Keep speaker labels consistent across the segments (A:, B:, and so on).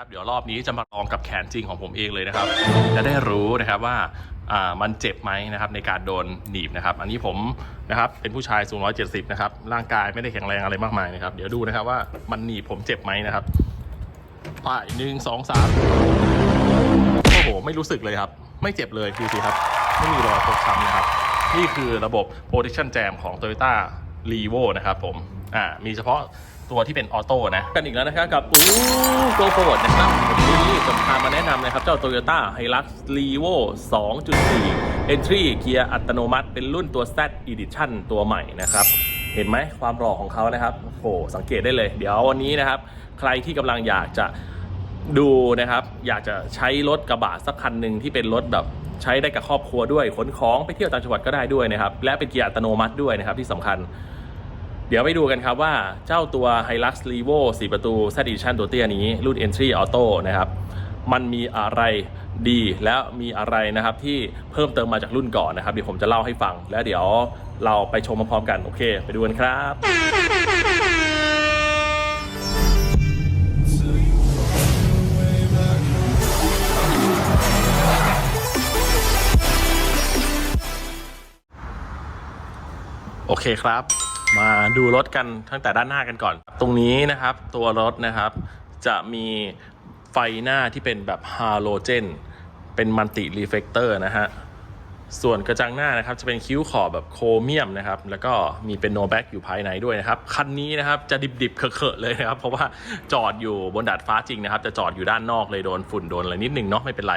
A: ครับเดี๋ยวรอบนี้จะมาลองกับแขนจริงของผมเองเลยนะครับ จะได้รู้นะครับว่าอ่ามันเจ็บไหมนะครับในการโดนหนีบนะครับ อันนี้ผมนะครับเป็นผู้ชายสูง 170 นะครับ ร่างกายไม่ได้แข็งแรงอะไรมากมายนะครับ เดี๋ยวดูนะครับว่ามันหนีบผมเจ็บไหมนะครับไปหนึ่งสองสามโอ้โห ไม่รู้สึกเลยครับ ไม่เจ็บเลยดูสิครับ ไม่มีรอยฟกช้ำนะครับ นี่คือระบบ protection jam ของ Toyota r e v o นะครับผมอ่ามีเฉพาะ ตัวที่เป็นออโต้นะ กันอีกแล้วนะครับกับอู้โกโฟดนะครับวันนี้จะพามาแนะนำนะครับ เจ้า Toyota Hilux Revo 2.4 Entry เกียร์อัตโนมัติ เป็นรุ่นตัว Z Edition ตัวใหม่นะครับ เห็นไหมความหล่อของเขานะครับโอ้โหสังเกตได้เลย เดี๋ยววันนี้นะครับ ใครที่กำลังอยากจะดูนะครับ อยากจะใช้รถกระบะสักคันหนึ่งที่เป็นรถแบบใช้ได้กับครอบครัวด้วยขนของไปเที่ยวต่างจังหวัดก็ได้ด้วยนะครับ และเป็นเกียร์อัตโนมัติด้วยนะครับที่สำคัญ เดี๋ยวไปดูกันครับว่าเจ้าตัว Hilux Revo 4 ประตู Z Edition ตัวเตี้ยนี้ รุ่น Entry Auto นะครับ มันมีอะไรดีแล้วมีอะไรนะครับที่เพิ่มเติมมาจากรุ่นก่อนนะครับ เดี๋ยวผมจะเล่าให้ฟัง แล้วเดี๋ยวเราไปชมพร้อมๆกันโอเค ไปดูกันครับโอเคครับ มาดูรถกันตั้งแต่ด้านหน้ากันก่อน ตรงนี้นะครับ ตัวรถนะครับ จะมีไฟหน้าที่เป็นแบบฮาโลเจนเป็นมัลติรีเฟกเตอร์นะฮะส่วนกระจังหน้านะครับ จะเป็นคิ้วขอบแบบโครเมียมนะครับ แล้วก็มีเป็นโนแบ็กอยู่ภายในด้วยนะครับ คันนี้นะครับจะดิบๆเขอะๆเลยนะครับ เพราะว่าจอดอยู่บนดาดฟ้าจริงนะครับ จะจอดอยู่ด้านนอกเลยโดนฝุ่นโดนอะไรนิดนึงเนาะไม่เป็นไร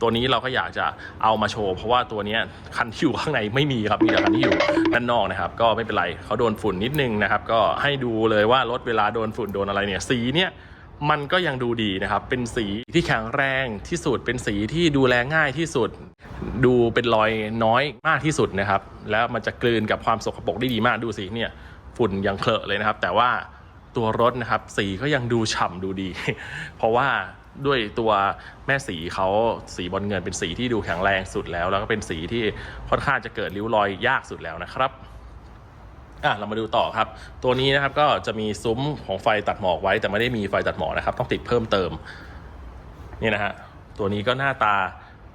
A: ตัวนี้เราก็อยากจะเอามาโชว์ เพราะว่าตัวนี้คันที่อยู่ข้างในไม่มีครับมีแต่คันที่อยู่ด้านนอกนะครับ ก็ไม่เป็นไรเขาโดนฝุ่นนิดนึงนะครับ ก็ให้ดูเลยว่ารถเวลาโดนฝุ่นโดนอะไรเนี่ยสีเนี่ยมันก็ยังดูดีนะครับ เป็นสีที่แข็งแรงที่สุด เป็นสีที่ดูแลง่ายที่สุด ดูเป็นรอยน้อยมากที่สุดนะครับ แล้วมันจะกลืนกับความสกปรกได้ดีมากดูสิเนี่ยฝุ่นยังเคลอะเลยนะครับ แต่ว่าตัวรถนะครับสีก็ยังดูฉ่ำดูดี เพราะว่า ด้วยตัวแม่สีเขาสีบอลเงินเป็นสีที่ดูแข็งแรงสุดแล้ว แล้วก็เป็นสีที่ค่อนข้างจะเกิดริ้วรอยยากสุดแล้วนะครับอะเรามาดูต่อครับ ตัวนี้นะครับก็จะมีซุ้มของไฟตัดหมอกไว้ แต่ไม่ได้มีไฟตัดหมอกนะครับ ต้องติดเพิ่มเติมนี่นะฮะตัวนี้ก็หน้าตา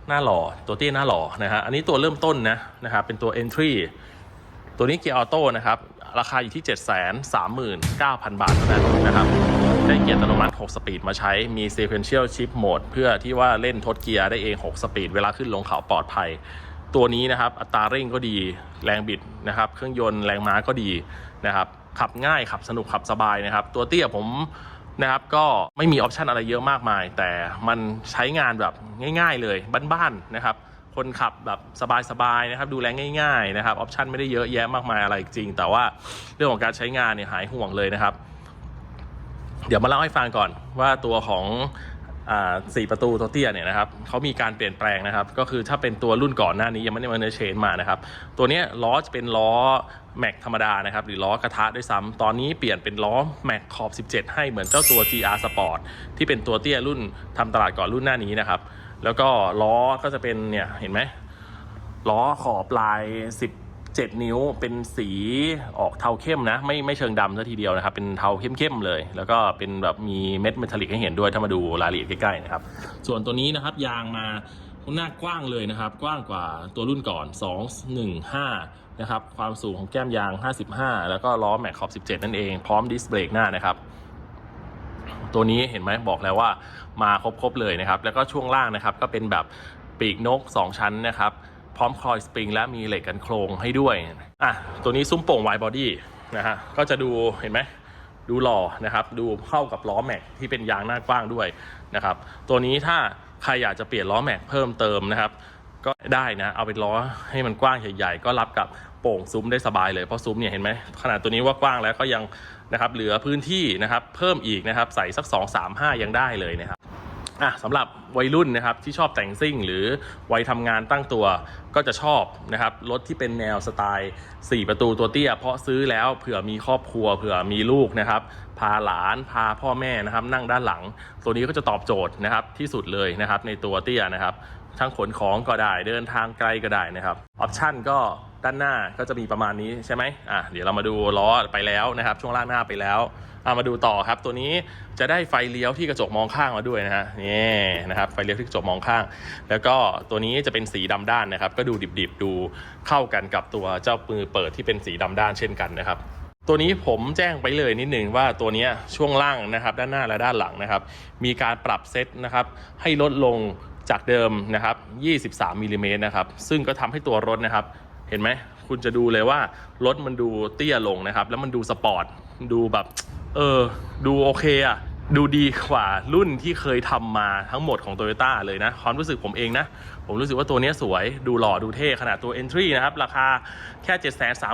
A: หน้าหล่อตัวเตี้ยหน้าหล่อนะฮะอันนี้ตัวเริ่มต้นนะนะครับเป็นตัว entry ตัวนี้เกียร์ออโต้นะครับ ราคาอยู่ที่ 7 3 9 0 0 0 บาทเท่านั้นนะครับ ได้เกียร์อัตโนมัติ 6 สปีดมาใช้ มี sequential shift mode เพื่อที่ว่าเล่นทดเกียร์ได้เอง 6 สปีด เวลาขึ้นลงเขาปลอดภัย ตัวนี้นะครับอัตราเร่งก็ดี แรงบิดนะครับ เครื่องยนต์แรงม้าก็ดีนะครับ ขับง่าย ขับสนุก ขับสบายนะครับ ตัวเตี้ยผมนะครับก็ไม่มีออปชันอะไรเยอะมากมาย แต่มันใช้งานแบบง่าย ๆ เลยบ้านๆนะครับ คนขับแบบสบายๆนะครับ ดูแลง่าย ๆ นะครับออปชันไม่ได้เยอะแยะมากมายอะไรจริง แต่ว่าเรื่องของการใช้งานเนี่ยหายห่วงเลยนะครับ เดี๋ยวมาเล่าให้ฟังก่อนว่าตัวของสี่ประตูตัวเตี้ยเนี่ยนะครับเขามีการเปลี่ยนแปลงนะครับ ก็คือถ้าเป็นตัวรุ่นก่อนหน้านี้ยังไม่ได้มาเนเชนมานะครับ ตัวเนี้ยล้อจะเป็นล้อแม็กธรรมดานะครับ หรือล้อกระทะด้วยซ้ำตอนนี้เปลี่ยนเป็นล้อแม็กขอบ 17 ให้เหมือนเจ้าตัว GR Sport ที่เป็นตัวเตี้ยรุ่นทำตลาดก่อนรุ่นหน้านี้นะครับ แล้วก็ล้อก็จะเป็นเนี่ยเห็นไหมล้อขอบลาย 7 นิ้วเป็นสีออกเทาเข้มนะ ไม่ไม่เชิงดำซะทีเดียวนะครับ เป็นเทาเข้มๆเลย แล้วก็เป็นแบบมีเม็ดเมทัลลิกให้เห็นด้วยถ้ามาดูรายละเอียดใกล้ๆนะครับ ส่วนตัวนี้นะครับยางมาหน้ากว้างเลยนะครับ กว้างกว่าตัวรุ่นก่อน 215 นะครับ ความสูงของแก้มยาง 55 แล้วก็ล้อแม็กขอบ 17 นั่นเอง พร้อมดิสเบรกหน้านะครับ ตัวนี้เห็นไหมบอกแล้วว่ามาครบๆเลยนะครับ แล้วก็ช่วงล่างนะครับก็เป็นแบบปีกนก 2 ชั้นนะครับ ร้อมคอยสปริงและมีเหล็กกันโครงให้ด้วยอะตัวนี้ซุ้มโป่งไวบอดี้นะฮะก็จะดูเห็นไหมดูหล่อนะครับ ดูเข้ากับล้อแม็กที่เป็นยางหน้ากว้างด้วยนะครับ ตัวนี้ถ้าใครอยากจะเปลี่ยนล้อแม็กเพิ่มเติมนะครับ ก็ได้นะ เอาเป็นล้อให้มันกว้างใหญ่ๆ ก็รับกับโป่งซุ้มได้สบายเลยเพราะซุ้มเนี่ยเห็นไหมขนาดตัวนี้ว่ากว้างแล้วก็ยังนะครับเหลือพื้นที่นะครับเพิ่มอีกนะครับใส่สัก 2 3 5 ยังได้เลยนะครับ อะสำหรับวัยรุ่นนะครับที่ชอบแต่งซิ่ง หรือวัยทำงานตั้งตัวก็จะชอบนะครับรถที่เป็นแนวสไตล์ 4 ประตูตัวเตี้ย เพราะซื้อแล้วเผื่อมีครอบครัวเผื่อมีลูกนะครับพาหลานพาพ่อแม่นะครับนั่งด้านหลัง ตัวนี้ก็จะตอบโจทย์นะครับที่สุดเลยนะครับในตัวเตี้ยนะครับทั้งขนของก็ได้เดินทางไกลก็ได้นะครับออปชั่นก็ ด้านหน้าก็จะมีประมาณนี้ใช่ไหมอะเดี๋ยวเรามาดูล้อไปแล้วนะครับ ช่วงล่างหน้าไปแล้วเอามาดูต่อครับ ตัวนี้จะได้ไฟเลี้ยวที่กระจกมองข้างมาด้วยนะฮะนี่นะครับไฟเลี้ยวที่กระจกมองข้าง แล้วก็ตัวนี้จะเป็นสีดำด้านนะครับ ก็ดูดิบๆดูเข้ากันกับตัวเจ้ามือเปิดที่เป็นสีดำด้านเช่นกันนะครับตัวนี้ผมแจ้งไปเลยนิดหนึ่งว่าตัวนี้ช่วงล่างนะครับ ด้านหน้าและด้านหลังนะครับ มีการปรับเซตนะครับ ให้ลดลงจากเดิมนะครับ 23มิลลิเมตรนะครับ ซึ่งก็ทำให้ตัวรถนะครับ เห็นไหมคุณจะดูเลยว่ารถมันดูเตี้ยลงนะครับ แล้วมันดูสปอร์ตดูแบบ เออ ดูโอเคอะ ดูดีกว่ารุ่นที่เคยทำมาทั้งหมดของ t o y ยต้เลยนะ ความรู้สึกผมเองนะ ผมรู้สึกว่าตัวนี้สวยดูหล่อดูเท่ขนาดตัว Entry นะครับ ราคาแค่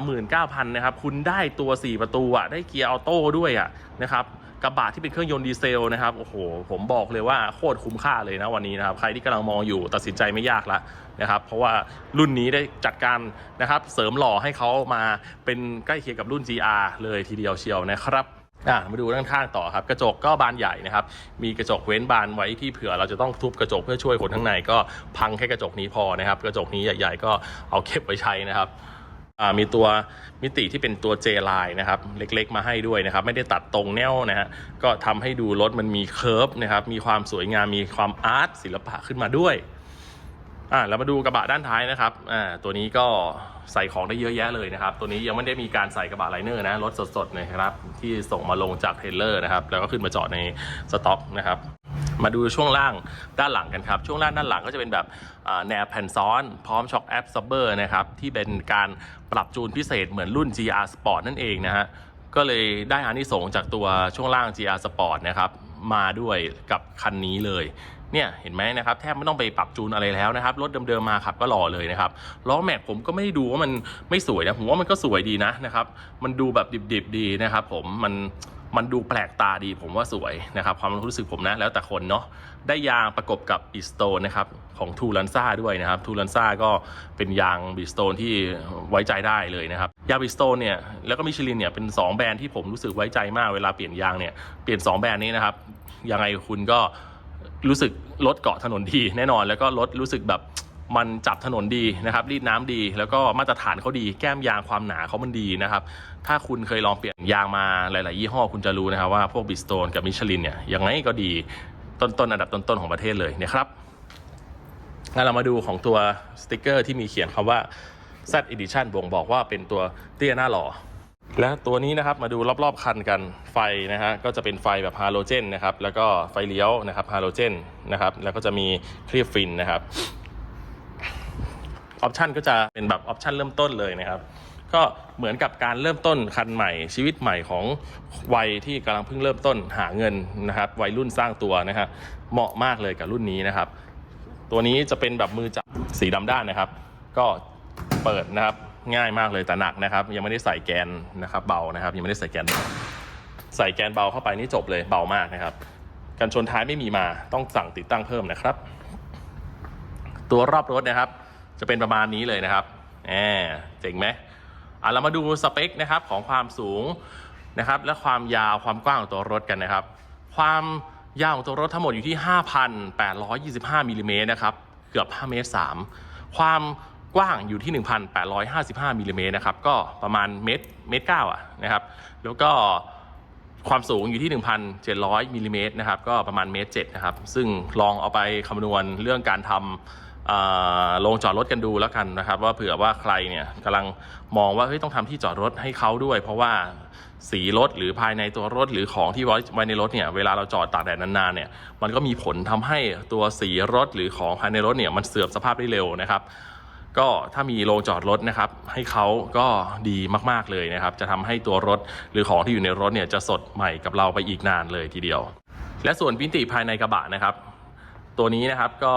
A: 739,000 นะครับ คุณได้ตัว 4 ประตูอะได้เกียร์ออโต้ด้วยอะนะครับกระบะที่เป็นเครื่องยนต์ดีเซลนะครับ โอ้โห ผมบอกเลยว่าโคตรคุ้มค่าเลยนะวันนี้นะครับ ใครที่กำลังมองอยู่ตัดสินใจไม่ยากละนะครับ เพราะว่ารุ่นนี้ได้จัดการนะครับ เสริมหล่อให้เขามาเป็นใกล้เคียงกับรุ่น GR เลยทีเดียวเชียวนะครับ อะมาดูด้านข้างต่อครับ กระจกก็บานใหญ่นะครับ มีกระจกเว้นบานไว้ที่เผื่อเราจะต้องทุบกระจกเพื่อช่วยคนข้างในก็พังแค่กระจกนี้พอนะครับ กระจกนี้ใหญ่ ๆ ก็เอาเก็บไว้ใช้นะครับอ่ามีตัวมิติที่เป็นตัว J line นะครับ เล็กๆ มาให้ด้วยนะครับ ไม่ได้ตัดตรงแนวนะฮะก็ทำให้ดูรถมันมีเคิร์ฟนะครับ มีความสวยงามมีความอาร์ตศิลปะขึ้นมาด้วยอ่าเรามาดูกระบะด้านท้ายนะครับอ่าตัวนี้ก็ ใส่ของได้เยอะแยะเลยนะครับ ตัวนี้ยังไม่ได้มีการใส่กระบะไลเนอร์นะรถสดๆนะครับ ที่ส่งมาลงจากเทรลเลอร์นะครับ แล้วก็ขึ้นมาจอดในสต็อกนะครับมาดูช่วงล่างด้านหลังกันครับ ช่วงล่างด้านหลังก็จะเป็นแบบแนวแผ่นซ้อน พร้อมช็อคแอปซับเบอร์นะครับ ที่เป็นการปรับจูนพิเศษเหมือนรุ่น GR Sport นั่นเองนะฮะก็เลยได้อานิสงจากตัวช่วงล่าง GR Sport นะครับ มาด้วยกับคันนี้เลย เนี่ยเห็นไหมนะครับแทบไม่ต้องไปปรับจูนอะไรแล้วนะครับรถเดิมๆมาขับก็หล่อเลยนะครับล้อแม็กผมก็ไม่ได้ดูว่ามันไม่สวยนะผมว่ามันก็สวยดีนะนะครับมันดูแบบดิบๆดีนะครับผมมันมันดูแปลกตาดีผมว่าสวยนะครับความรู้สึกผมนะแล้วแต่คนเนาะได้ยางประกบกับบิสโตนนะครับของทูลันซ่าด้วยนะครับทูลันซ่าก็เป็นยางบิสโตนที่ไว้ใจได้เลยนะครับยางบิสโตนเนี่ยแล้วก็มิชลินเนี่ยเป็น 2 แบรนด์ที่ผมรู้สึกไว้ใจมากเวลาเปลี่ยนยางเนี่ยเปลี่ยน 2 แบรนด์นี้นะครับยังไงคุณก็ รู้สึกรถเกาะถนนดีแน่นอน แล้วก็รถรู้สึกแบบมันจับถนนดีนะครับ รีดน้ำดี แล้วก็มาตรฐานเขาดี แก้มยางความหนาเขามันดีนะครับ ถ้าคุณเคยลองเปลี่ยนยางมาหลาย ๆ ยี่ห้อคุณจะรู้นะครับว่าพวกบิสโตนกับมิชลินเนี่ยยังไงก็ดีต้น ๆ อันดับต้น ๆ ของประเทศเลยนะครับงั้นเรามาดูของตัวสติกเกอร์ที่มีเขียนคำว่า Z Edition บ่งบอกว่าเป็นตัวเตี้ยหน้าหล่อ และตัวนี้นะครับมาดูรอบๆคันกันไฟนะฮะก็จะเป็นไฟแบบฮาโลเจนนะครับแล้วก็ไฟเลี้ยวนะครับฮาโลเจนนะครับแล้วก็จะมีเคลียร์ฟินนะครับออปชันก็จะเป็นแบบออปชันเริ่มต้นเลยนะครับ ก็เหมือนกับการเริ่มต้นคันใหม่ชีวิตใหม่ของวัยที่กำลังเพิ่งเริ่มต้นหาเงินนะครับวัยรุ่นสร้างตัวนะครับเหมาะมากเลยกับรุ่นนี้นะครับ ตัวนี้จะเป็นแบบมือจับสีดำด้านนะครับ ก็เปิดนะครับ ง่ายมากเลยแต่หนักนะครับ ยังไม่ได้ใส่แกนนะครับ เบานะครับ ยังไม่ได้ใส่แกนเบาใส่แกนเบาเข้าไปนี่จบเลยเบามากนะครับกันชนท้ายไม่มีมาต้องสั่งติดตั้งเพิ่มนะครับ ตัวรอบรถนะครับ จะเป็นประมาณนี้เลยนะครับแหมเจ๋งไหมอะเรามาดูสเปคนะครับของความสูงนะครับ และความยาวความกว้างของตัวรถกันนะครับ ความยาวของตัวรถทั้งหมดอยู่ที่ 5,825มิลลิเมตรนะครับ เกือบ 5 เมตร 3 ความ กว้างอยู่ที่ 1,855มิลลิเมตรนะครับ ก็ประมาณเมตรเมตรเก้าอะนะครับ แล้วก็ความสูงอยู่ที่ 1,700มิลลิเมตรนะครับ ก็ประมาณเมตรเจ็ดนะครับ ซึ่งลองเอาไปคำนวณเรื่องการทำอ่าโรงจอดรถกันดูแล้วกันนะครับ ว่าเผื่อว่าใครเนี่ยกำลังมองว่าเฮ้ยต้องทำที่จอดรถให้เขาด้วย เพราะว่าสีรถหรือภายในตัวรถหรือของที่ไว้ไว้ในรถเนี่ยเวลาเราจอดตากแดดนานๆเนี่ยมันก็มีผลทำให้ตัวสีรถหรือของภายในรถเนี่ยมันเสื่อมสภาพได้เร็วนะครับ ก็ถ้ามีโรงจอดรถนะครับให้เขาก็ดีมากๆเลยนะครับ จะทำให้ตัวรถหรือของที่อยู่ในรถเนี่ยจะสดใหม่กับเราไปอีกนานเลยทีเดียว และส่วนพิติภายในกระบะนะครับ ตัวนี้นะครับก็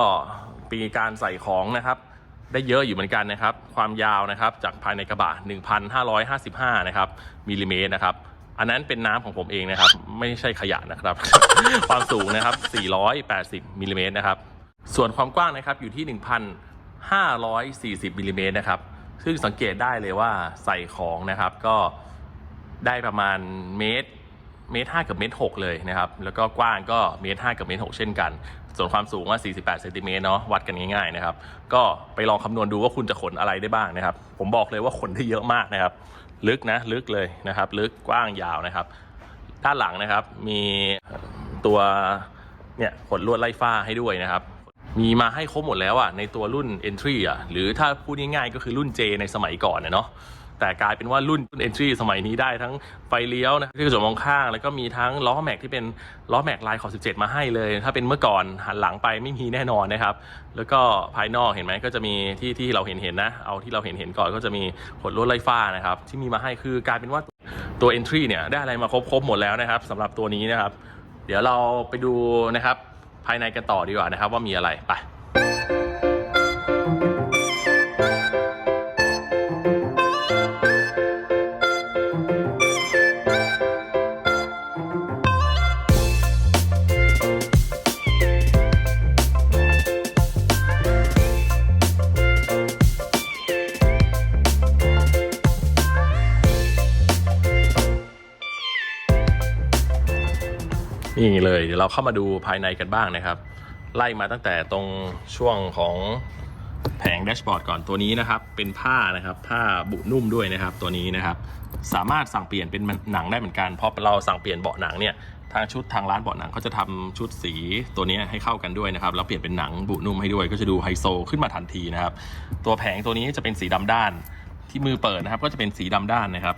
A: มีการใส่ของนะครับได้เยอะอยู่เหมือนกันนะครับ ความยาวนะครับจากภายในกระบะ 1,555 นะครับมิลลิเมตรนะครับ อันนั้นเป็นน้ำของผมเองนะครับ ไม่ใช่ขยะนะครับ ความสูงนะครับ 480มิลลิเมตรนะครับ ส่วนความกว้างนะครับอยู่ที่ 540มิลลิเมตรนะครับ ซึ่งสังเกตได้เลยว่าใส่ของนะครับก็ได้ประมาณเมตรเมตรห้ากับเมตรหกเลยนะครับ แล้วก็กว้างก็เมตรห้ากับเมตรหกเช่นกัน ส่วนความสูงว่า 48เซนติเมตรเนาะวัดกันง่ายๆนะครับ ก็ไปลองคำนวณดูว่าคุณจะขนอะไรได้บ้างนะครับ ผมบอกเลยว่าขนได้เยอะมากนะครับ ลึกนะลึกเลยนะครับ ลึกกว้างยาวนะครับ ด้านหลังนะครับมีตัวเนี่ยขดลวดไล่ฟ้าให้ด้วยนะครับ มีมาให้ครบหมดแล้วอะในตัวรุ่น Entry อะหรือถ้าพูดง่ายๆก็คือรุ่น J ในสมัยก่อนเนาะแต่กลายเป็นว่ารุ่น Entry สมัยนี้ได้ทั้งไฟเลี้ยวนะที่กระจกมองข้าง แล้วก็มีทั้งล้อแม็กที่เป็นล้อแม็กลายขอบ17 มาให้เลย ถ้าเป็นเมื่อก่อนหันหลังไปไม่มีแน่นอนนะครับ แล้วก็ภายนอกเห็นไหมก็จะมีที่ที่เราเห็นเห็นนะ เอาที่เราเห็นเห็นก่อนก็จะมีขดลวดไล่ฟ้านะครับ ที่มีมาให้คือกลายเป็นว่าตัว Entry เนี่ยได้อะไรมาครบครบหมดแล้วนะครับสำหรับตัวนี้นะครับ เดี๋ยวเราไปดูนะครับ ภายในกันต่อดีกว่านะครับว่ามีอะไรไป เลย เดี๋ยวเราเข้ามาดูภายในกันบ้างนะครับ ไล่มาตั้งแต่ตรงช่วงของแผงแดชบอร์ดก่อนตัวนี้นะครับ เป็นผ้านะครับ ผ้าบุนุ่มด้วยนะครับ ตัวนี้นะครับ สามารถสั่งเปลี่ยนเป็นหนังได้เหมือนกันเพราะเราสั่งเปลี่ยนเบาะหนังเนี่ยทางชุดทางร้านเบาะหนังเขาจะทำชุดสีตัวนี้ให้เข้ากันด้วยนะครับแล้วเปลี่ยนเป็นหนังบุนุ่มให้ด้วยก็จะดูไฮโซขึ้นมาทันทีนะครับ ตัวแผงตัวนี้จะเป็นสีดำด้านที่มือเปิดนะครับ ก็จะเป็นสีดำด้านนะครับ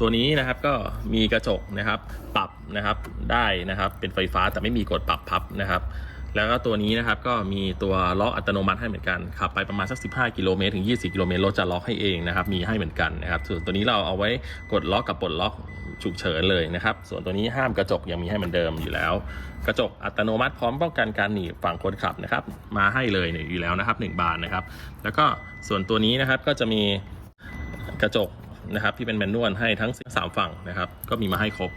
A: ตัวนี้นะครับก็มีกระจกนะครับปรับนะครับได้นะครับเป็นไฟฟ้าแต่ไม่มีกดปรับพับนะครับ แล้วก็ตัวนี้นะครับก็มีตัวล็อกอัตโนมัติให้เหมือนกันขับไปประมาณสัก 15 กิโลเมตรถึง 20 กิโลเมตรรถจะล็อกให้เองนะครับมีให้เหมือนกันนะครับส่วนตัวนี้เราเอาไว้กดล็อกกับปลดล็อกฉุกเฉินเลยนะครับ ส่วนตัวนี้ห้ามกระจกยังมีให้เหมือนเดิมอยู่แล้ว กระจกอัตโนมัติพร้อมป้องกันการหนีบฝั่งคนขับนะครับ มาให้เลยอยู่แล้วนะครับหนึ่งบานนะครับ แล้วก็ส่วนตัวนี้นะครับก็จะมีกระจก นะครับที่เป็นแมนนวลให้ทั้งสามฝั่งนะครับ ก็มีมาให้ครบ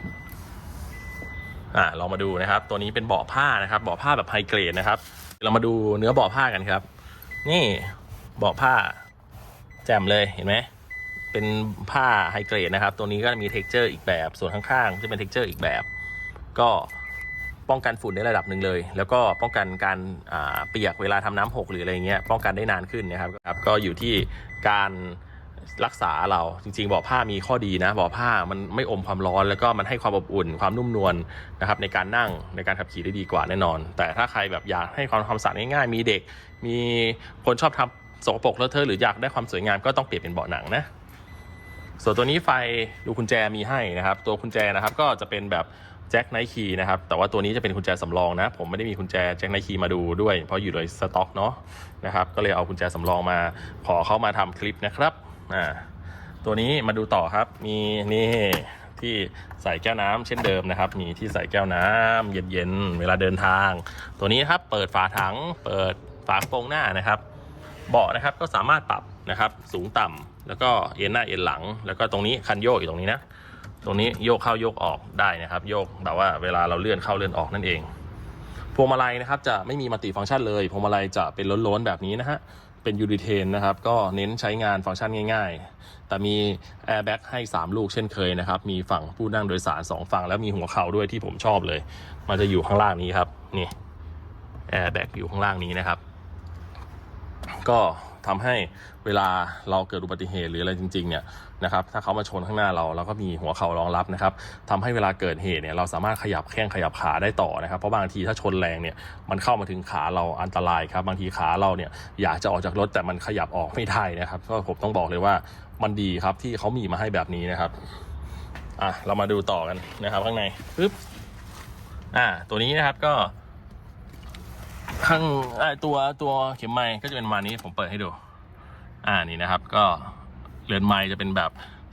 A: อ่าลองมาดูนะครับ ตัวนี้เป็นเบาะผ้านะครับเบาะผ้าแบบไฮเกรดนะครับ เรามาดูเนื้อเบาะผ้ากันครับ นี่เบาะผ้า แจ่มเลยเห็นไหมเป็นผ้าไฮเกรดนะครับ ตัวนี้ก็มีเท็กเจอร์อีกแบบ ส่วนข้างๆจะเป็นเท็กเจอร์อีกแบบ ก็ป้องกันฝุ่นได้ระดับหนึ่งเลย แล้วก็ป้องกันการอ่าเปียกเวลาทำน้ำหกหรืออะไรเงี้ยป้องกันได้นานขึ้นนะครับครับก็อยู่ที่การ รักษาเราจริงๆเบาะผ้ามีข้อดีนะเบาะผ้ามันไม่อมความร้อนแล้วก็มันให้ความอบอุ่นความนุ่มนวลนะครับในการนั่งในการขับขี่ได้ดีกว่าแน่นอน แต่ถ้าใครแบบอยากให้ความความสะอาดง่ายๆ มีเด็ก มีคนชอบทำสกปรกเลอะเทอะหรืออยากได้ความสวยงามก็ต้องเปลี่ยนเป็นเบาะหนังนะส่วนตัวนี้ไฟดูกุญแจมีให้นะครับ ตัวกุญแจนะครับก็จะเป็นแบบแจ็คไนคีนะครับ แต่ว่าตัวนี้จะเป็นกุญแจสำรองนะ ผมไม่ได้มีกุญแจแจ็คไนคีมาดูด้วย เพราะอยู่ในสต็อกเนาะนะครับ ก็เลยเอากุญแจสำรองมา ขอเข้ามาทำคลิปนะครับ อ่าตัวนี้มาดูต่อครับ มีนี่ที่ใส่แก้วน้ำเช่นเดิมนะครับ มีที่ใส่แก้วน้ำเย็นๆเวลาเดินทาง ตัวนี้ครับเปิดฝาถัง เปิดฝากระโปรงหน้านะครับ เบาะนะครับก็สามารถปรับนะครับสูงต่ำแล้วก็เอ็นหน้าเอ็นหลัง แล้วก็ตรงนี้คันโยกอยู่ตรงนี้นะตรงนี้โยกเข้าโยกออกได้นะครับ โยกแบบว่าเวลาเราเลื่อนเข้าเลื่อนออกนั่นเองพวงมาลัยนะครับจะไม่มีมัลติฟังก์ชันเลยพวงมาลัยจะเป็นล้นๆแบบนี้นะฮะ เป็นยูริเทนนะครับ ก็เน้นใช้งานฟังก์ชันง่ายๆ แต่มีแอร์แบ็กให้ 3 ลูกเช่นเคยนะครับ มีฝั่งผู้นั่งโดยสาร 2 ฝั่ง แล้วมีหัวเข่าด้วยที่ผมชอบเลย มันจะอยู่ข้างล่างนี้ครับ นี่แอร์แบ็กอยู่ข้างล่างนี้นะครับ ก็ ทำให้เวลาเราเกิดอุบัติเหตุหรืออะไรจริงๆเนี่ยนะครับถ้าเขามาชนข้างหน้าเราเราก็มีหัวเข่ารองรับนะครับทำให้เวลาเกิดเหตุเนี่ยเราสามารถขยับแข้งขยับขาได้ต่อนะครับ เพราะบางทีถ้าชนแรงเนี่ยมันเข้ามาถึงขาเราอันตรายครับบางทีขาเราเนี่ยอยากจะออกจากรถแต่มันขยับออกไม่ได้นะครับก็ผมต้องบอกเลยว่ามันดีครับที่เขามีมาให้แบบนี้นะครับอะเรามาดูต่อกันนะครับข้างในปึ๊บอ่าตัวนี้นะครับก็ ข้างตัวตัวเข็มไม้ก็จะเป็นประมาณนี้ผมเปิดให้ดู อ่านี่นะครับ ก็เรือนไม้จะเป็นแบบ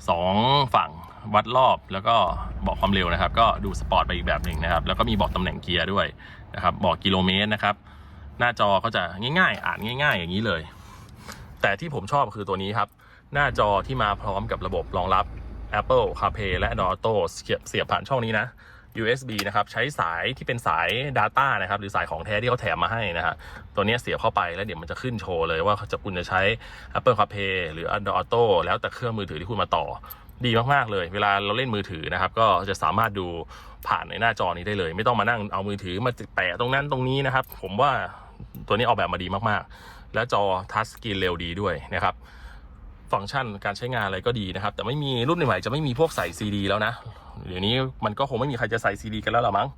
A: สองฝั่งวัดรอบแล้วก็บอกความเร็วนะครับ ก็ดูสปอร์ตไปอีกแบบหนึ่งนะครับ แล้วก็มีบอกตำแหน่งเกียร์ด้วยนะครับ บอกกิโลเมตรนะครับ หน้าจอก็จะง่ายๆ อ่านง่าย ๆ อย่างนี้เลย แต่ที่ผมชอบคือตัวนี้ครับ หน้าจอที่มาพร้อมกับระบบรองรับ Apple CarPlay และ Android Auto เสียบเสียบผ่านช่องนี้นะ USB นะครับใช้สายที่เป็นสาย Data นะครับหรือสายของแท้ที่เขาแถมมาให้นะฮะตัวนี้เสียบเข้าไปแล้วเดี๋ยวมันจะขึ้นโชว์เลยว่าจะคุณจะใช้ Apple CarPlay หรือ Android Auto แล้วแต่เครื่องมือถือที่คุณมาต่อดีมาก ๆ เลย เวลาเราเล่นมือถือนะครับ ก็จะสามารถดูผ่านในหน้าจอนี้ได้เลย ไม่ต้องมานั่งเอามือถือมาแตะตรงนั้นตรงนี้นะครับ ผมว่าตัวนี้ออกแบบมาดีมากๆ แล้วจอทัชสกรีนเร็วดีด้วยนะครับ ฟังก์ชันการใช้งานอะไรก็ดีนะครับ แต่ไม่มีรุ่นใหม่จะไม่มีพวกใส่ซีดีแล้วนะเดี๋ยวนี้มันก็คงไม่มีใครจะใส่ซีดีกันแล้วหรอมั้ง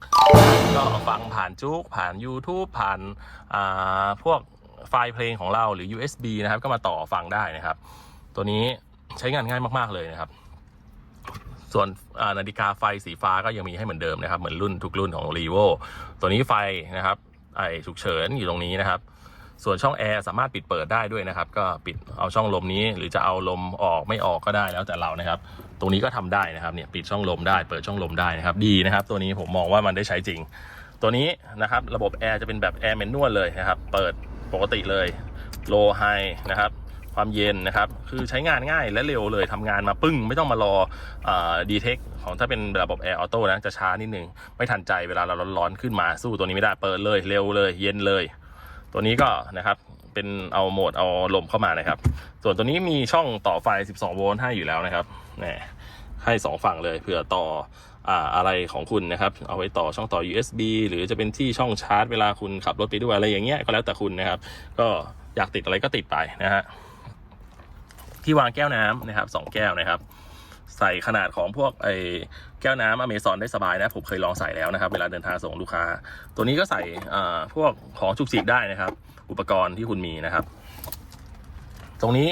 A: ก็ฟังผ่านจุกผ่าน YouTube ผ่านอ่าพวกไฟล์เพลงของเราหรือ USB นะครับ ก็มาต่อฟังได้นะครับ ตัวนี้ใช้งานง่ายมาก ๆ เลยนะครับ ส่วนนาฬิกาไฟสีฟ้าก็ยังมีให้เหมือนเดิมนะครับ เหมือนรุ่นทุกรุ่นของ r e v o ตัวนี้ไฟนะครับ ไอฉุกเฉินอยู่ตรงนี้นะครับ ส่วนช่องแอร์สามารถปิดเปิดได้ด้วยนะครับ ก็ปิดเอาช่องลมนี้ หรือจะเอาลมออกไม่ออกก็ได้แล้วแต่เรานะครับ ตรงนี้ก็ทำได้นะครับเนี่ยปิดช่องลมได้ เปิดช่องลมได้นะครับ ดีนะครับ ตัวนี้ผมมองว่ามันได้ใช้จริง ตัวนี้นะครับระบบแอร์จะเป็นแบบแอร์แมนนวลเลยนะครับ เปิดปกติเลยโลไฮนะครับความเย็นนะครับ คือใช้งานง่ายและเร็วเลยทำงานมาปึ้ง ไม่ต้องมารอดีเทคของถ้าเป็นระบบแอร์ออโต้นะจะช้านิดนึง ไม่ทันใจเวลาเราร้อนๆขึ้นมาสู้ตัวนี้ไม่ได้เปิดเลยเร็วเลย เย็นเลย ตัวนี้ก็นะครับเป็นเอาโหมดเอาลมเข้ามานะครับ ส่วนตัวนี้มีช่องต่อไฟ 12 โวลต์ให้อยู่แล้วนะครับนี่ให้สองฝั่งเลยเผื่อต่ออ่าอะไรของคุณนะครับ เอาไว้ต่อช่องต่อ USB หรือจะเป็นที่ช่องชาร์จเวลาคุณขับรถไปด้วยอะไรอย่างเงี้ยก็แล้วแต่คุณนะครับ ก็อยากติดอะไรก็ติดไปนะฮะที่วางแก้วน้ำนะครับสองแก้วนะครับ ใส่ขนาดของพวกไอ แก้วน้ำอเมซอนได้สบายนะ ผมเคยลองใส่แล้วนะครับ เวลาเดินทางส่งลูกค้า ตัวนี้ก็ใส่อ่าพวกของฉุกจินได้นะครับ อุปกรณ์ที่คุณมีนะครับ ตรงนี้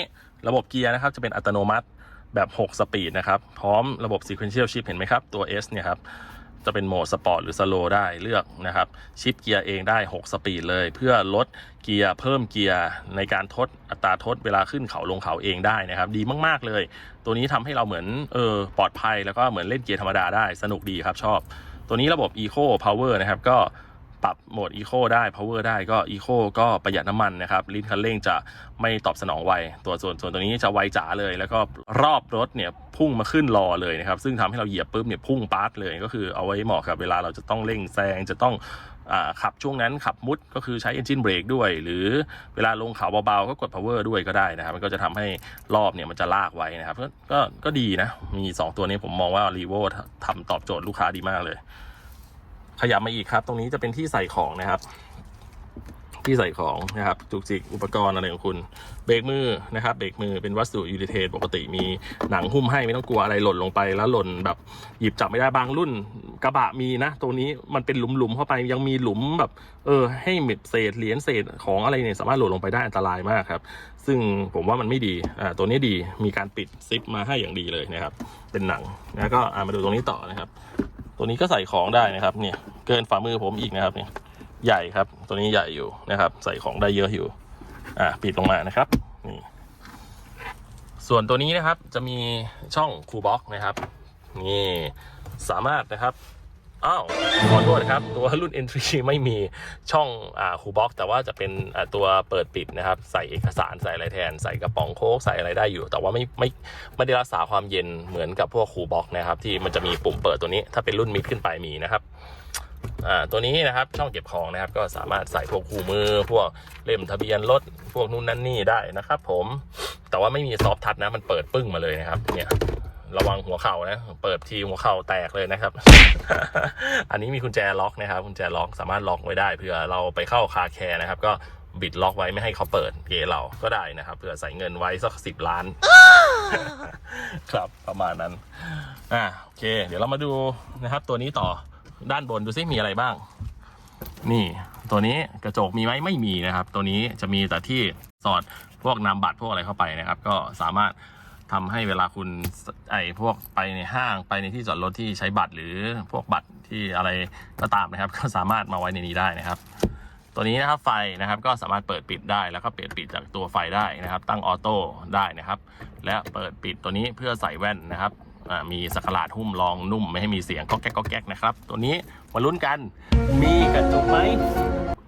A: ระบบเกียร์นะครับจะเป็นอัตโนมัติแบบ 6 สปีดนะครับ พร้อมระบบ sequential shift เห็นไหมครับ ตัว S เนี่ยครับ จะเป็นโหมดสปอร์ตหรือสโลได้เลือกนะครับ ชิปเกียร์เองได้ 6 สปีดเลย เพื่อลดเกียร์เพิ่มเกียร์ในการทดอัตราทดเวลาขึ้นเขาลงเขาเองได้นะครับ ดีมากๆเลย ตัวนี้ทำให้เราเหมือนเออปลอดภัยแล้วก็เหมือนเล่นเกียร์ธรรมดาได้สนุกดีครับชอบ ตัวนี้ระบบ Eco Power นะครับก็ ปรับโหมด Eco ได้ Power ได้ก็ Eco ก็ประหยัดน้ำมันนะครับ ลิ้นคันเร่งจะไม่ตอบสนองไว ตัวส่วนส่วนตัวนี้จะไวจ๋าเลย แล้วก็รอบรถเนี่ยพุ่งมาขึ้นรอเลยนะครับ ซึ่งทำให้เราเหยียบปุ๊บเนี่ยพุ่งปาร์ตเลย ก็คือเอาไว้เหมาะกับเวลาเราจะต้องเร่งแซงจะต้องขับช่วงนั้นขับมุดก็คือใช้ engine brake ด้วย หรือเวลาลงเขาเบาๆ ก็กด power ด้วยก็ได้นะครับ มันก็จะทำให้รอบเนี่ยมันจะลากไว้นะครับ ก็ก็ดีนะ มี 2 ตัวนี้ผมมองว่า r e v o ทำตอบโจทย์ลูกค้าดีมากเลย ขยับมาอีกครับ ตรงนี้จะเป็นที่ใส่ของนะครับ ที่ใส่ของนะครับ จุกจิกอุปกรณ์อะไรของคุณ เบรกมือนะครับ เบรกมือเป็นวัสดุยูนิเทนปกติมีหนังหุ้มให้ไม่ต้องกลัวอะไรหล่นลงไปแล้วหล่นแบบหยิบจับไม่ได้บางรุ่น กระบะมีนะ ตัวนี้มันเป็นหลุมๆเข้าไปยังมีหลุมแบบ เออ ให้เม็ดเศษเหรียญเศษของอะไรเนี่ยสามารถหล่นลงไปได้อันตรายมากครับ ซึ่งผมว่ามันไม่ดีอ่าตัวนี้ดีมีการปิดซิปมาให้อย่างดีเลยนะครับ เป็นหนังแล้วก็อ่ามาดูตรงนี้ต่อนะครับ ตัวนี้ก็ใส่ของได้นะครับเนี่ยเกินฝ่ามือผมอีกนะครับเนี่ยใหญ่ครับ ตัวนี้ใหญ่อยู่นะครับ ใส่ของได้เยอะอยู่ อ่าปิดลงมานะครับนี่ส่วนตัวนี้นะครับจะมีช่องคูบ็อกนะครับนี่สามารถนะครับ อ้าวขอโทษครับ ตัวรุ่น Entry ไม่มีช่องอ่าคูบ็อกแต่ว่าจะเป็นตัวเปิดปิดนะครับ ใส่เอกสารใส่อะไรแทน ใส่กระป๋องโค้กใส่อะไรได้อยู่ แต่ว่าไม่ไม่ไม่ได้รักษาความเย็นเหมือนกับพวกคูบ็อกนะครับ ที่มันจะมีปุ่มเปิดตัวนี้ ถ้าเป็นรุ่นมิดขึ้นไปมีนะครับอ่าตัวนี้นะครับช่องเก็บของนะครับ ก็สามารถใส่พวกคู่มือ พวกเล่มทะเบียนรถพวกนู่นนั่นนี่ได้นะครับ ผมแต่ว่าไม่มีซอฟทัชนะมันเปิดปึ้งมาเลยนะครับเนี่ย ระวังหัวเข่านะ เปิดทีหัวเข่าแตกเลยนะครับ อันนี้มีกุญแจล็อกนะครับกุญแจล็อกสามารถล็อกไว้ได้เผื่อเราไปเข้าคาแคร์นะครับ ก็บิดล็อกไว้ไม่ให้เขาเปิดเกเราก็ได้นะครับเผื่อใส่เงินไว้สักสิบล้าน ครับประมาณนั้น อ่าโอเค เดี๋ยวเรามาดูนะครับ ตัวนี้ต่อด้านบนดูซิมีอะไรบ้าง นี่ ตัวนี้กระจกมีไหมไม่มีนะครับ ตัวนี้จะมีแต่ที่สอดพวกนามบัตรพวกอะไรเข้าไปนะครับ ก็สามารถ ทำให้เวลาคุณไอ้พวกไปในห้างไปในที่จอดรถที่ใช้บัตรหรือพวกบัตรที่อะไรก็ตามนะครับ ก็สามารถมาไว้ในนี้ได้นะครับ ตัวนี้นะครับไฟนะครับก็สามารถเปิดปิดได้แล้วก็เปิดปิดจากตัวไฟได้นะครับ ตั้งออโต้ได้นะครับ และเปิดปิดตัวนี้เพื่อใส่แว่นนะครับอ่ามีสักหลาดหุ้มรองนุ่มไม่ให้มีเสียงก็แก๊กก็แก๊กนะครับ ตัวนี้มาลุ้นกัน มีกระจกไหม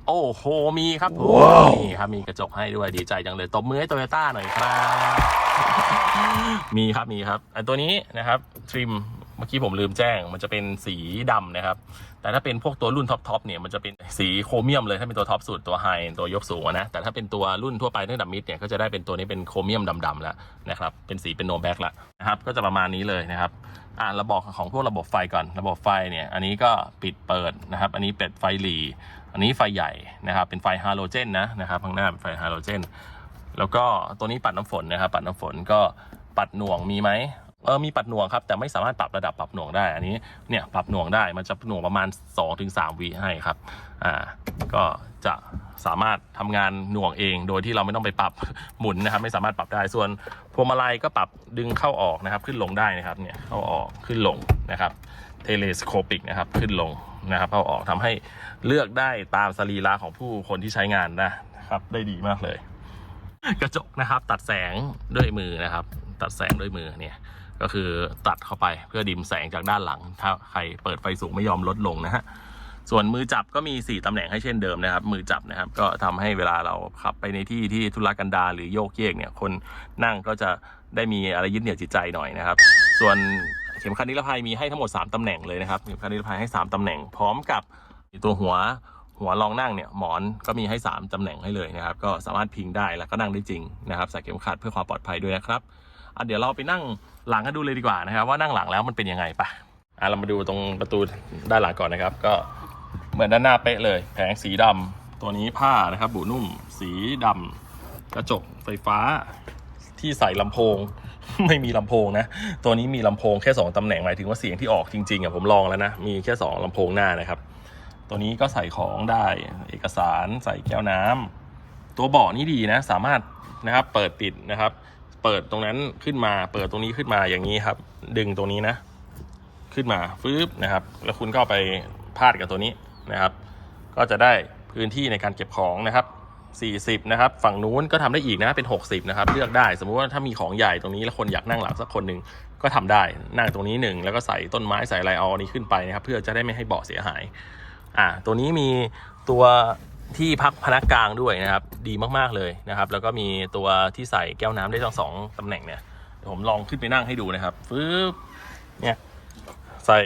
A: โอ้โหมีครับผมนี่ครับมีกระจกให้ด้วยดีใจจังเลยตบมือให้โตโยต้าหน่อยครับ มีครับมีครับอันตัวนี้นะครับทริมเมื่อกี้ผมลืมแจ้ง มันจะเป็นสีดำนะครับ แต่ถ้าเป็นพวกตัวรุ่นท็อปทอปเนี่ยมันจะเป็นสีโครเมียมเลยถ้าเป็นตัวท็อปสุดตัวไฮตัวยกสูงนะแต่ถ้าเป็นตัวรุ่นทั่วไปตั้งแต่มิดเนี่ยก็จะได้เป็นตัวนี้เป็นโครเมียมดำๆแล้วนะครับเป็นสีเป็นโนแบ็กละนะครับก็จะประมาณนี้เลยนะครับอ่าระบบของพวกระบบไฟก่อน ระบบไฟเนี่ยอันนี้ก็ปิดเปิดนะครับอันนี้เป็นไฟหลีอันนี้ไฟใหญ่นะครับเป็นไฟฮาโลเจนนะนะครับข้างหน้าเป็นไฟฮาโลเจน แล้วก็ตัวนี้ปัดน้ำฝนนะครับปัดน้ำฝนก็ปัดหน่วงมีไหมเออมีปัดหน่วงครับ แต่ไม่สามารถปรับระดับปรับหน่วงได้ อันนี้เนี่ยปรับหน่วงได้มันจะหน่วงประมาณ 2-3วิให้ครับอ่าก็จะสามารถทำงานหน่วงเอง โดยที่เราไม่ต้องไปปรับหมุนนะครับ ไม่สามารถปรับได้ส่วนพวงมาลัยก็ปรับดึงเข้าออกนะครับ ขึ้นลงได้นะครับเนี่ยเข้าออกขึ้นลงนะครับเทเลสโคปิกนะครับขึ้นลงนะครับเข้าออกทำให้เลือกได้ตามสรีระของผู้คนที่ใช้งานนะครับได้ดีมากเลย กระจกนะครับตัดแสงด้วยมือนะครับ ตัดแสงด้วยมือเนี่ยก็คือตัดเข้าไปเพื่อดิมแสงจากด้านหลัง ถ้าใครเปิดไฟสูงไม่ยอมลดลงนะฮะส่วนมือจับก็มี 4ตำแหน่งให้เช่นเดิมนะครับ มือจับนะครับ ก็ทำให้เวลาเราขับไปในที่ที่ทุรกันดารหรือโยกเยกเนี่ยคนนั่งก็จะได้มีอะไรยึดเหนี่ยวจิตใจหน่อยนะครับ ส่วนเข็มขัดนิรภัยมีให้ทั้งหมด 3ตำแหน่งเลยนะครับเข็มขัดนิรภัยให้ 3ตำแหน่งพร้อมกับตัวหัว หัวรองนั่งเนี่ยหมอนก็มีให้ 3 ตำแหน่งให้เลยนะครับ ก็สามารถพิงได้แล้วก็นั่งได้จริงนะครับใส่เข็มขัดเพื่อความปลอดภัยด้วยนะครับอะเดี๋ยวเราไปนั่งหลังกันดูเลยดีกว่านะครับ ว่านั่งหลังแล้วมันเป็นยังไงปะอะเรามาดูตรงประตูด้านหลังก่อนนะครับ ก็เหมือนด้านหน้าเป๊ะเลย แผงสีดำตัวนี้ผ้านะครับบุนุ่ม สีดำกระจกไฟฟ้าที่ใส่ลำโพง ไม่มีลำโพงนะ ตัวนี้มีลำโพงแค่ 2ตำแหน่งหมายถึงว่าเสียงที่ออกจริงๆอะผมลองแล้วนะ มีแค่ 2ลำโพงหน้านะครับ ตัวนี้ก็ใส่ของได้เอกสารใส่แก้วน้ำตัวเบาะนี่ดีนะ สามารถนะครับเปิดปิดนะครับ เปิดตรงนั้นขึ้นมา เปิดตรงนี้ขึ้นมาอย่างนี้ครับ ดึงตรงนี้นะ ขึ้นมาฟืบนะครับ แล้วคุณก็ไปพาดกับตัวนี้นะครับ ก็จะได้พื้นที่ในการเก็บของนะครับ40นะครับฝั่งนู้นก็ทำได้อีกนะเป็น 60นะครับเลือกได้สมมุติว่าถ้ามีของใหญ่ตรงนี้แล้วคนอยากนั่งหลังสักคนหนึ่งก็ทำได้นั่งตรงนี้หนึ่งแล้วก็ใส่ต้นไม้ใส่อะไรเอาอันนี้ขึ้นไปนะครับ เพื่อจะได้ไม่ให้เบาะเสียหาย อ่าตัวนี้มีตัวที่พักพนักกลางด้วยนะครับ ดีมากๆเลยนะครับ แล้วก็มีตัวที่ใส่แก้วน้ำได้ทั้งสองตำแหน่งเนี่ยเดี๋ยวผมลองขึ้นไปนั่งให้ดูนะครับฟืบเนี่ยใส่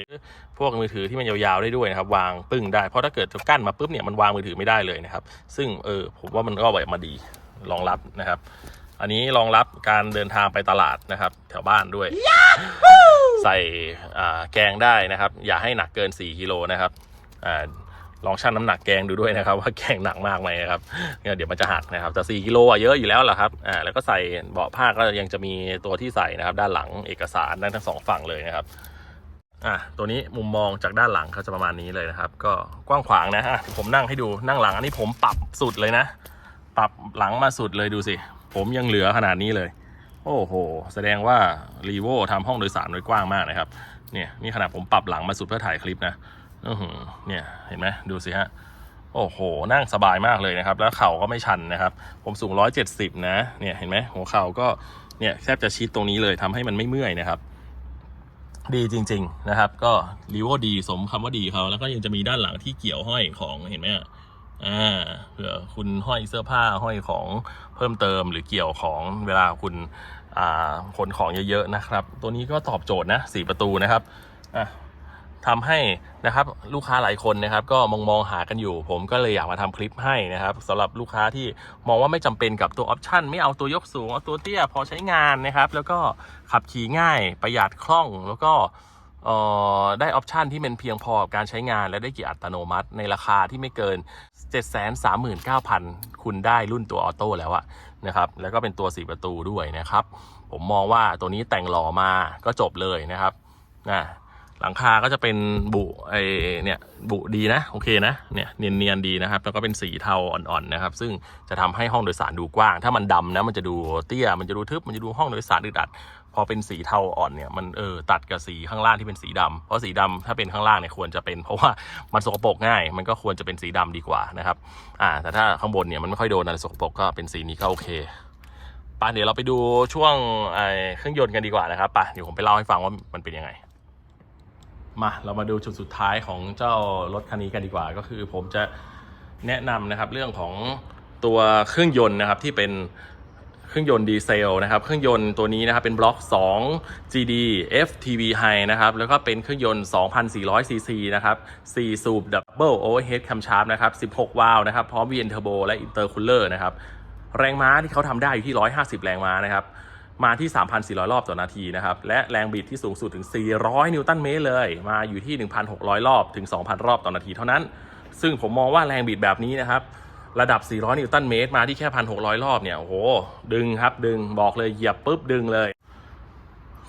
A: พวกมือถือที่มันยาวๆได้ด้วยนะครับ วางปึ้งได้เพราะถ้าเกิดจะกั้นมาปุ๊บเนี่ยมันวางมือถือไม่ได้เลยนะครับ ซึ่งเออผมว่ามันก็แบบมาดีรองรับนะครับ อันนี้รองรับการเดินทางไปตลาดนะครับ แถวบ้านด้วย ใส่อ่าแกงได้นะครับ อย่าให้หนักเกิน 4กิโลนะครับอ่า ลองชั่งน้ำหนักแกงดูด้วยนะครับว่าแกงหนักมากไหมนะครับเนี่ยเดี๋ยวมันจะหักนะครับแต่4กิโลอะเยอะอยู่แล้วแหละครับอ่าแล้วก็ใส่เบาะผ้าก็ยังจะมีตัวที่ใส่นะครับ ด้านหลังเอกสารด้านทั้งสองฝั่งเลยนะครับอะตัวนี้มุมมองจากด้านหลังเขาจะประมาณนี้เลยนะครับ ก็กว้างขวางนะอะผมนั่งให้ดูนั่งหลังอันนี้ผมปรับสุดเลยนะ ปรับหลังมาสุดเลยดูสิ ผมยังเหลือขนาดนี้เลย โอ้โห แสดงว่ารีโวทำห้องโดยสารไว้กว้างมากนะครับ เนี่ยนี่ขนาดผมปรับหลังมาสุดเพื่อถ่ายคลิปนะ เนี่ยเห็นไหมดูสิฮะโอ้โห นั่งสบายมากเลยนะครับ แล้วเข่าก็ไม่ชันนะครับ ผมสูง 170 นะ เนี่ยเห็นไหมหัวเข่าก็เนี่ยแทบจะชิดตรงนี้เลยทำให้มันไม่เมื่อยนะครับ ดีจริง ๆนะครับ ก็รีโวดีสมคำว่าดีเขาแล้วก็ยังจะมีด้านหลังที่เกี่ยวห้อยของเห็นไหมอะอ่าเผื่อคุณห้อยเสื้อผ้าห้อยของเพิ่มเติมหรือเกี่ยวของเวลาคุณอ่าขนของเยอะๆนะครับ ตัวนี้ก็ตอบโจทย์นะสี่ประตูนะครับอะ ทำให้นะครับลูกค้าหลายคนนะครับก็มองมองหากันอยู่ ผมก็เลยอยากมาทำคลิปให้นะครับสำหรับลูกค้าที่มองว่าไม่จำเป็นกับตัวออปชันไม่เอาตัวยกสูงเอาตัวเตี้ยพอใช้งานนะครับ แล้วก็ขับขี่ง่ายประหยัดคล่องแล้วก็เอ่อได้ออปชันที่เป็นเพียงพอกับการใช้งานและได้เกียร์อัตโนมัติ ในราคาที่ไม่เกิน 739,000 คุณได้รุ่นตัวออโต้แล้วอะนะครับแล้วก็เป็นตัว 4 ประตูด้วยนะครับ ผมมองว่าตัวนี้แต่งหล่อมาก็จบเลยนะครับนะ หลังคาก็จะเป็นบุไอเนี่ยบุดีนะโอเคนะเนี่ยเนียนๆดีนะครับ แล้วก็เป็นสีเทาอ่อนๆนะครับ ซึ่งจะทำให้ห้องโดยสารดูกว้าง ถ้ามันดำนะมันจะดูเตี้ยมันจะดูทึบมันจะดูห้องโดยสารอึดอัดพอเป็นสีเทาอ่อนเนี่ยมันเออตัดกับสีข้างล่างที่เป็นสีดำเพราะสีดำถ้าเป็นข้างล่างเนี่ยควรจะเป็นเพราะว่ามันสกปรกง่าย มันก็ควรจะเป็นสีดำดีกว่านะครับอ่าแต่ถ้าข้างบนเนี่ยมันไม่ค่อยโดนอะไรสกปรกก็เป็นสีนี้ก็โอเคป่ะเดี๋ยวเราไปดูช่วงไอ้เครื่องยนต์กันดีกว่านะครับป่ะเดี๋ยวผมไปเล่าให้ฟังว่ามันเป็นยังไง มาเรามาดูจุดสุดท้ายของเจ้ารถคันนี้กันดีกว่า ก็คือผมจะแนะนำนะครับเรื่องของตัวเครื่องยนต์นะครับที่เป็นเครื่องยนต์ดีเซลนะครับเครื่องยนต์ตัวนี้นะครับเป็นบล็อก 2 GD FTV High นะครับแล้วก็เป็นเครื่องยนต์ 2,400 cc นะครับ4สูบ Double Overhead Camshaft นะครับ 16 วาล์วนะครับพร้อม VN Turbo และ Intercooler นะครับแรงม้าที่เขาทำได้อยู่ที่ 150 แรงม้านะครับ มาที่ 3,400 รอบต่อนาทีนะครับ และแรงบิดที่สูงสุดถึง 400 นิวตันเมตรเลย มาอยู่ที่ 1,600 รอบถึง 2,000 รอบต่อนาทีเท่านั้น ซึ่งผมมองว่าแรงบิดแบบนี้นะครับ ระดับ 400 นิวตันเมตร มาที่แค่ 1,600 รอบเนี่ย โอ้โห ดึงครับ ดึง บอกเลย เหยียบปุ๊บ ดึงเลย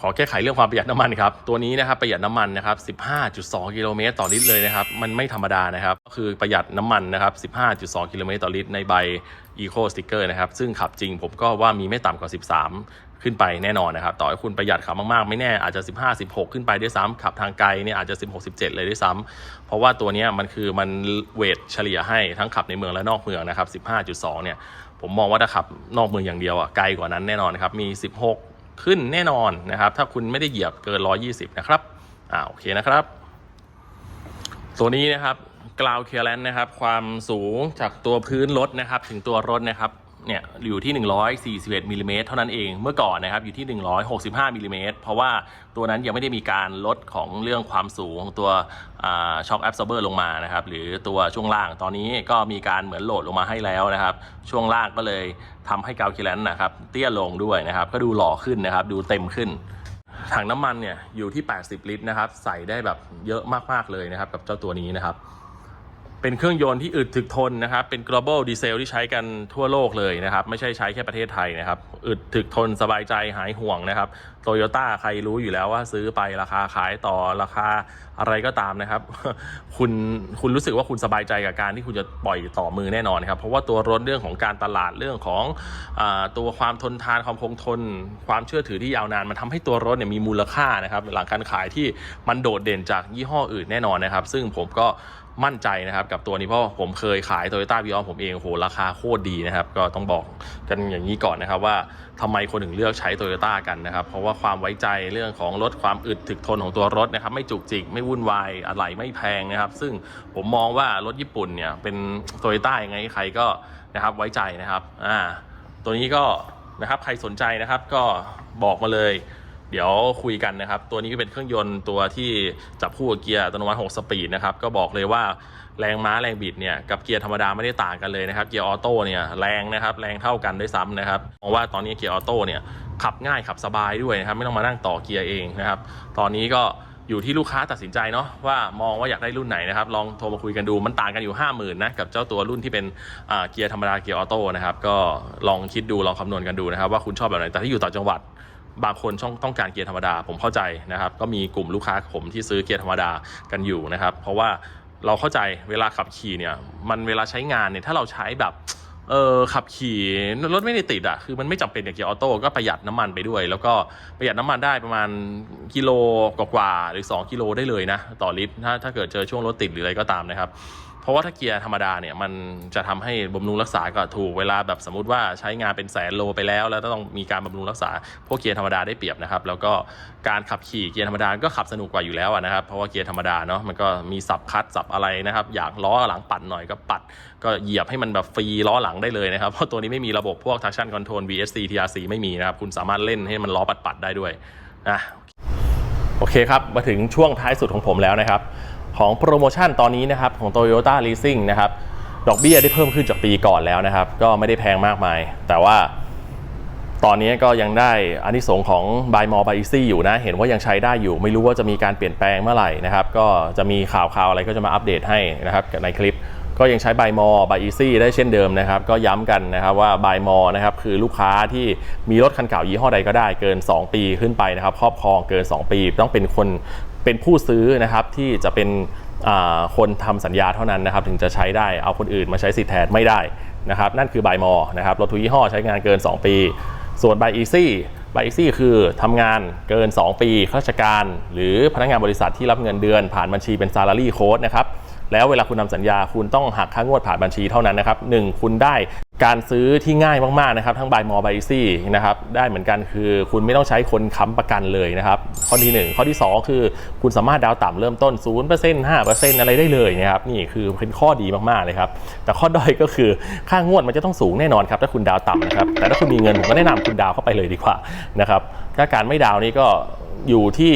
A: ขอแก้ไขเรื่องความประหยัดน้ำมันครับ ตัวนี้นะครับประหยัดน้ำมันนะครับ 15.2 กิโลเมตรต่อลิตรเลยนะครับ มันไม่ธรรมดานะครับ ก็คือประหยัดน้ำมันนะครับ 15.2 กิโลเมตรต่อลิตรในใบ Eco Sticker นะครับ ซึ่งขับจริงผมก็ว่ามีไม่ต่ำกว่า 13 ขึ้นไปแน่นอนนะครับ ต่อให้คุณประหยัดขับมากๆ ไม่แน่อาจจะ 15 16 ขึ้นไปด้วยซ้ำขับทางไกลเนี่ยอาจจะ 16 17 เลยด้วยซ้ำเพราะว่าตัวนี้มันคือมันเวทเฉลี่ยให้ทั้งขับในเมืองและนอกเมืองนะครับ 15.2 เนี่ยผมมองว่าถ้าขับนอกเมืองอย่างเดียวอะไกลกว่านั้นแน่นอนนะครับมี 16 ขึ้นแน่นอนนะครับ ถ้าคุณไม่ได้เหยียบเกิน 120 นะครับอ่าโอเคนะครับ ตัวนี้นะครับกราวเคลียร์แลนนะครับ ความสูงจากตัวพื้นรถนะครับ ถึงตัวรถนะครับ เนี่ยอยู่ที่ 141มิลลิเมตรเท่านั้นเองเมื่อก่อนนะครับอยู่ที่ 165มิลลิเมตรเพราะว่าตัวนั้นยังไม่ได้มีการลดของเรื่องความสูงของตัวช็อคแอบซอร์เบอร์ลงมานะครับหรือตัวช่วงล่างตอนนี้ก็มีการเหมือนโหลดลงมาให้แล้วนะครับ ช่วงล่างก็เลยทำให้กาวเคลียร์แลนนะครับเตี้ยลงด้วยนะครับก็ดูหล่อขึ้นนะครับ ดูเต็มขึ้นถังน้ำมันเนี่ยอยู่ที่ 80 ลิตรนะครับ ใส่ได้แบบเยอะมากๆเลยนะครับ กับเจ้าตัวนี้นะครับ เป็นเครื่องยนต์ที่อึดถึกทนนะครับ เป็น global diesel ที่ใช้กันทั่วโลกเลยนะครับ ไม่ใช่ใช้แค่ประเทศไทยนะครับ อึดถึกทนสบายใจหายห่วงนะครับโตโยต้าใครรู้อยู่แล้วว่าซื้อไปราคาขายต่อราคาอะไรก็ตามนะครับ คุณคุณรู้สึกว่าคุณสบายใจกับการที่คุณจะปล่อยต่อมือแน่นอนครับ เพราะว่าตัวรถเรื่องของการตลาดเรื่องของอตัวความทนทานความคงทน ความเชื่อถือที่ยาวนาน มันทำให้ตัวรถเนี่ยมีมูลค่านะครับ หลังการขายที่มันโดดเด่นจากยี่ห้ออื่นแน่นอนนะครับ ซึ่งผมก็ มั่นใจนะครับกับตัวนี้เพราะผมเคยขาย Toyota v i o ผมเองโหราคาโคตรดีนะครับก็ต้องบอกกันอย่างนี้ก่อนนะครับว่าทำไมคนถึงเลือกใช้ Toyota กันนะครับเพราะว่าความไว้ใจเรื่องของลดความอึดถึกทนของตัวรถนะครับไม่จุกจิกไม่วุ่นวายอะไหล่ไม่แพงนะครับ ซึ่งผมมองว่ารถญี่ปุ่นเนี่ยเป็น Toyota ยังไงใครก็นะครับไว้ใจนะครับอ่าตัวนี้ก็นะครับใครสนใจนะครับก็บอกมาเลย เดี๋ยวคุยกันนะครับ ตัวนี้ก็เป็นเครื่องยนต์ตัวที่จับคู่กับเกียร์อัตโนมัติ 6 สปีดนะครับ ก็บอกเลยว่าแรงม้าแรงบิดเนี่ยกับเกียร์ธรรมดาไม่ได้ต่างกันเลยนะครับ เกียร์ออโต้เนี่ยแรงนะครับแรงเท่ากันด้วยซ้ำนะครับมองว่าตอนนี้เกียร์ออโต้เนี่ยขับง่ายขับสบายด้วยนะครับไม่ต้องมานั่งต่อเกียร์เองนะครับ ตอนนี้ก็อยู่ที่ลูกค้าตัดสินใจเนาะว่ามองว่าอยากได้รุ่นไหนนะครับ ลองโทรมาคุยกันดูมันต่างกันอยู่ 5 0,000นะกับเจ้าตัวรุ่นที่เป็นเกียร์ธรรมดาเกียร์ออโต้นะครับก็ลองคิดดูลองคำนวณกันดูนะครับว่าคุณชอบแบบไหนแต่ที่อยู่ต่างจังหวัด บางคนช่องต้องการเกียร์ธรรมดา ผมเข้าใจนะครับ ก็มีกลุ่มลูกค้าผมที่ซื้อเกียร์ธรรมดากันอยู่นะครับ เพราะว่าเราเข้าใจเวลาขับขี่เนี่ย มันเวลาใช้งานเนี่ยถ้าเราใช้แบบเออขับขี่รถไม่ได้ติดอะคือมันไม่จำเป็นกับเกียร์ออโต้ก็ประหยัดน้ำมันไปด้วย แล้วก็ประหยัดน้ำมันได้ประมาณกิโลกว่าๆหรือ 2 กิโลได้เลยนะ ต่อลิตรถ้าถ้าเกิดเจอช่วงรถติดหรืออะไรก็ตามนะครับ เพราะว่าถ้าเกียร์ธรรมดาเนี่ยมันจะทำให้บำรุงรักษาก็ถูกเวลาแบบสมมติว่าใช้งานเป็นแสนโลไปแล้ว แล้วต้องมีการบำรุงรักษา พวกเกียร์ธรรมดาได้เปรียบนะครับ แล้วก็การขับขี่เกียร์ธรรมดาก็ขับสนุกกว่าอยู่แล้วนะครับ เพราะว่าเกียร์ธรรมดาเนาะมันก็มีสับคัดสับอะไรนะครับ อยากล้อหลังปัดหน่อยก็ปัด ก็เหยียบให้มันแบบฟรีล้อหลังได้เลยนะครับ เพราะตัวนี้ไม่มีระบบพวก traction control VSC TRC ไม่มีนะครับ คุณสามารถเล่นให้มันล้อปัดๆได้ด้วยนะโอเคครับ มาถึงช่วงท้ายสุดของผมแล้วนะครับ ของโปรโมชั่นตอนนี้นะครับของ Toyota Leasing นะครับดอกเบี้ยได้เพิ่มขึ้นจากปีก่อนแล้วนะครับ ก็ไม่ได้แพงมากมาย แต่ว่าตอนนี้ก็ยังได้อานิสงส์ของ Buy More Buy Easy อยู่นะ เห็นว่ายังใช้ได้อยู่ ไม่รู้ว่าจะมีการเปลี่ยนแปลงเมื่อไหร่นะครับ ก็จะมีข่าวข่าวอะไรก็จะมาอัปเดตให้นะครับในคลิป ก็ยังใช้ Buy More Buy Easy ได้เช่นเดิมนะครับ ก็ย้ำกันนะครับว่า Buy More นะครับคือลูกค้าที่มีรถคันเก่ายี่ห้อใดก็ได้เกิน 2 ปีขึ้นไปนะครับ ครอบครองเกิน 2 ปี ต้องเป็นคน เป็นผู้ซื้อนะครับที่จะเป็นคนทำสัญญาเท่านั้นนะครับถึงจะใช้ได้เอาคนอื่นมาใช้สิทธิ์แทนไม่ได้นะครับนั่นคือ Buy More นะครับรถทุกยี่ห้อใช้งานเกิน 2 ปี ส่วน Buy Easy Buy Easy คือทำงานเกิน 2 ปีข้าราชการ หรือพนักงานบริษัทที่รับเงินเดือนผ่านบัญชีเป็น salary code นะครับแล้วเวลาคุณทำสัญญาคุณต้องหักค่างวดผ่านบัญชีเท่านั้นนะครับหนึ่งคุณได้ การซื้อที่ง่ายมากๆนะครับทั้ง Buy More Buy Easy นะครับได้เหมือนกันคือคุณไม่ต้องใช้คนค้ำประกันเลยนะครับข้อที่ 1 ข้อที่ 2 คือคุณสามารถดาวต่ำเริ่มต้น 0% 5%อะไรได้เลยนะครับนี่คือเป็นข้อดีมากๆเลยครับแต่ข้อด้อยก็คือค่างวดมันจะต้องสูงแน่นอนครับถ้าคุณดาวต่ำนะครับแต่ถ้าคุณมีเงินผมก็แนะนำคุณดาวเข้าไปเลยดีกว่านะครับถ้าการไม่ดาวนี่ก็อยู่ที่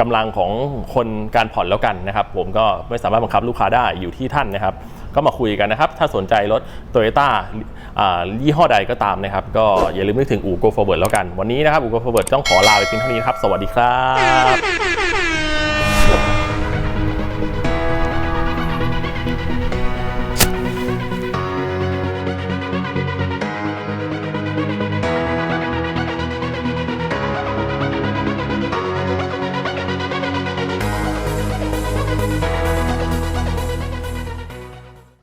A: กำลังของคนการผ่อนแล้วกันนะครับ ผมก็ไม่สามารถบังคับลูกค้าได้อยู่ที่ท่านนะครับ ก็มาคุยกันนะครับ ถ้าสนใจรถ t o y ยต้ายี่ห้อใดก็ตามนะครับ ก็อย่าลืมนึกถึงอู่โก forward แล้วกัน วันนี้นะครับอู่โก forward ต้องขอลาไปเพียงเท่านี้ครับ สวัสดีครับ